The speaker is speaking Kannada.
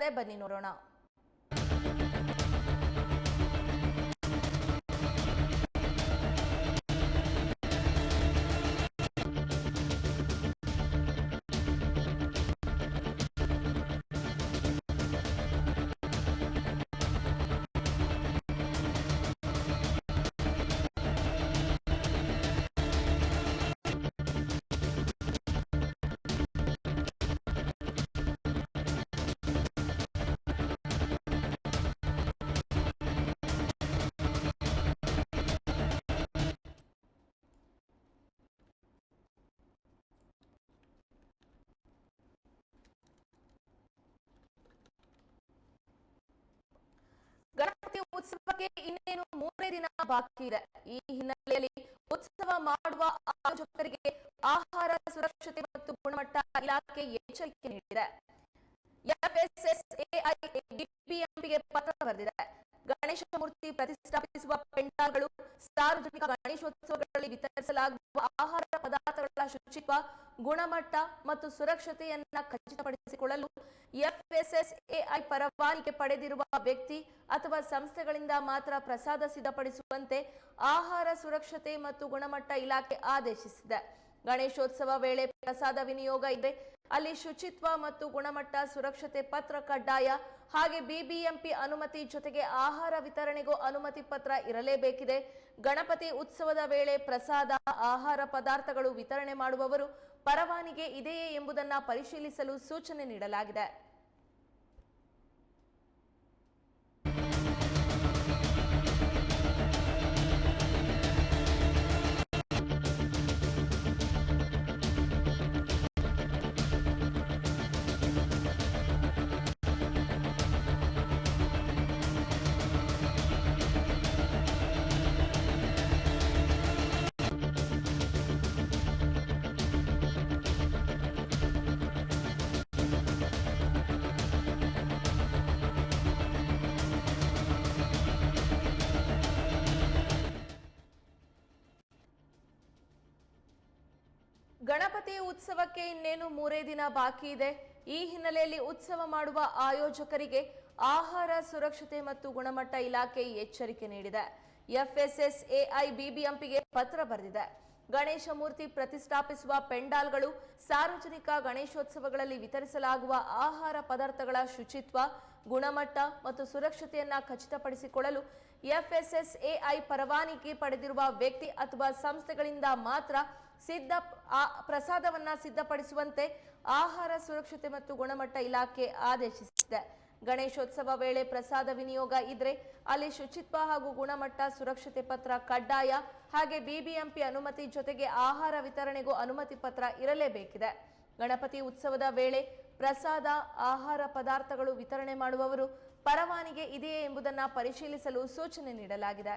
ತಿಳಿಸಿದ್ದಾರೆ ಬನ್ನಿ ನೋಡೋಣ. ಉತ್ಸವಕ್ಕೆ ಇನ್ನೇನು ಮೂರೇ ದಿನ ಬಾಕಿ ಇದೆ. ಈ ಹಿನ್ನೆಲೆಯಲ್ಲಿ ಉತ್ಸವ ಮಾಡುವ ಆಯೋಜಕರಿಗೆ ಆಹಾರ ಸುರಕ್ಷತೆ ಮತ್ತು ಗುಣಮಟ್ಟ ಇಲಾಖೆ ಎಚ್ಚರಿಕೆ ನೀಡಿದೆ. ಎಫ್ಎಸ್ಎಸ್ಎಐ ಡಿಪಿಎಂಪಿಗೆ ಪತ್ರ ಬರೆದಿದೆ. ಗಣೇಶ ಮೂರ್ತಿ ಪ್ರತಿಷ್ಠಾಪಿಸುವ ಪೆಂಡಾಲ್ಗಳು ಸಾರ್ವಜನಿಕ ಗಣೇಶೋತ್ಸವಗಳಲ್ಲಿ ವಿತರಿಸಲಾಗುವ ಆಹಾರ ಪದಾರ್ಥಗಳ ಶುಚಿತ್ವ, ಗುಣಮಟ್ಟ ಮತ್ತು ಸುರಕ್ಷತೆಯನ್ನ ಖಚಿತಪಡಿಸಿಕೊಳ್ಳಲು ಎಫ್ಎಸ್ಎಸ್ಎಐ ಪರವಾನಿಗೆ ಪಡೆದಿರುವ ವ್ಯಕ್ತಿ ಅಥವಾ ಸಂಸ್ಥೆಗಳಿಂದ ಮಾತ್ರ ಪ್ರಸಾದ ಸಿದ್ಧಪಡಿಸುವಂತೆ ಆಹಾರ ಸುರಕ್ಷತೆ ಮತ್ತು ಗುಣಮಟ್ಟ ಇಲಾಖೆ ಆದೇಶಿಸಿದೆ. ಗಣೇಶೋತ್ಸವ ವೇಳೆ ಪ್ರಸಾದ ವಿನಿಯೋಗ ಇದೆ. ಅಲ್ಲಿ ಶುಚಿತ್ವ ಮತ್ತು ಗುಣಮಟ್ಟ ಸುರಕ್ಷತೆ ಪತ್ರ ಕಡ್ಡಾಯ, ಹಾಗೆ ಬಿಬಿಎಂಪಿ ಅನುಮತಿ ಜೊತೆಗೆ ಆಹಾರ ವಿತರಣೆಗೂ ಅನುಮತಿ ಪತ್ರ ಇರಲೇಬೇಕಿದೆ. ಗಣಪತಿ ಉತ್ಸವದ ವೇಳೆ ಪ್ರಸಾದ, ಆಹಾರ ಪದಾರ್ಥಗಳು ವಿತರಣೆ ಮಾಡುವವರು ಪರವಾನಿಗೆ ಇದೆಯೇ ಎಂಬುದನ್ನ ಪರಿಶೀಲಿಸಲು ಸೂಚನೆ ನೀಡಲಾಗಿದೆ. ಗಣಪತಿ ಉತ್ಸವಕ್ಕೆ ಇನ್ನೇನು ಮೂರೇ ದಿನ ಬಾಕಿ ಇದೆ? ಈ ಹಿನ್ನೆಲೆಯಲ್ಲಿ ಉತ್ಸವ ಮಾಡುವ ಆಯೋಜಕರಿಗೆ ಆಹಾರ ಸುರಕ್ಷತೆ ಮತ್ತು ಗುಣಮಟ್ಟ ಇಲಾಖೆ ಎಚ್ಚರಿಕೆ ನೀಡಿದೆ. ಎಫ್ಎಸ್ಎಸ್ಎಐ ಬಿಬಿಎಂಪಿಗೆ ಪತ್ರ ಬರೆದಿದೆ. ಗಣೇಶ ಮೂರ್ತಿ ಪ್ರತಿಷ್ಠಾಪಿಸುವ ಪೆಂಡಾಲ್ಗಳು ಸಾರ್ವಜನಿಕ ಗಣೇಶೋತ್ಸವಗಳಲ್ಲಿ ವಿತರಿಸಲಾಗುವ ಆಹಾರ ಪದಾರ್ಥಗಳ ಶುಚಿತ್ವ, ಗುಣಮಟ್ಟ ಮತ್ತು ಸುರಕ್ಷತೆಯನ್ನ ಖಚಿತಪಡಿಸಿಕೊಳ್ಳಲು ಎಫ್ಎಸ್ಎಸ್ಎಐ ಪರವಾನಗಿ ಪಡೆದಿರುವ ವ್ಯಕ್ತಿ ಅಥವಾ ಸಂಸ್ಥೆಗಳಿಂದ ಮಾತ್ರ ಸಿದ್ಧ ಪ್ರಸಾದವನ್ನ ಸಿದ್ಧಪಡಿಸುವಂತೆ ಆಹಾರ ಸುರಕ್ಷತೆ ಮತ್ತು ಗುಣಮಟ್ಟ ಇಲಾಖೆ ಆದೇಶಿಸಿದೆ. ಗಣೇಶೋತ್ಸವ ವೇಳೆ ಪ್ರಸಾದ ವಿನಿಯೋಗ ಇದ್ರೆ ಅಲ್ಲಿ ಶುಚಿತ್ವ ಹಾಗೂ ಗುಣಮಟ್ಟ ಸುರಕ್ಷತೆ ಪತ್ರ ಕಡ್ಡಾಯ, ಹಾಗೆ ಬಿಬಿಎಂಪಿ ಅನುಮತಿ ಜೊತೆಗೆ ಆಹಾರ ವಿತರಣೆಗೂ ಅನುಮತಿ ಪತ್ರ ಇರಲೇಬೇಕಿದೆ. ಗಣಪತಿ ಉತ್ಸವದ ವೇಳೆ ಪ್ರಸಾದ, ಆಹಾರ ಪದಾರ್ಥಗಳು ವಿತರಣೆ ಮಾಡುವವರು ಪರವಾನಿಗೆ ಇದೆಯೇ ಎಂಬುದನ್ನು ಪರಿಶೀಲಿಸಲು ಸೂಚನೆ ನೀಡಲಾಗಿದೆ.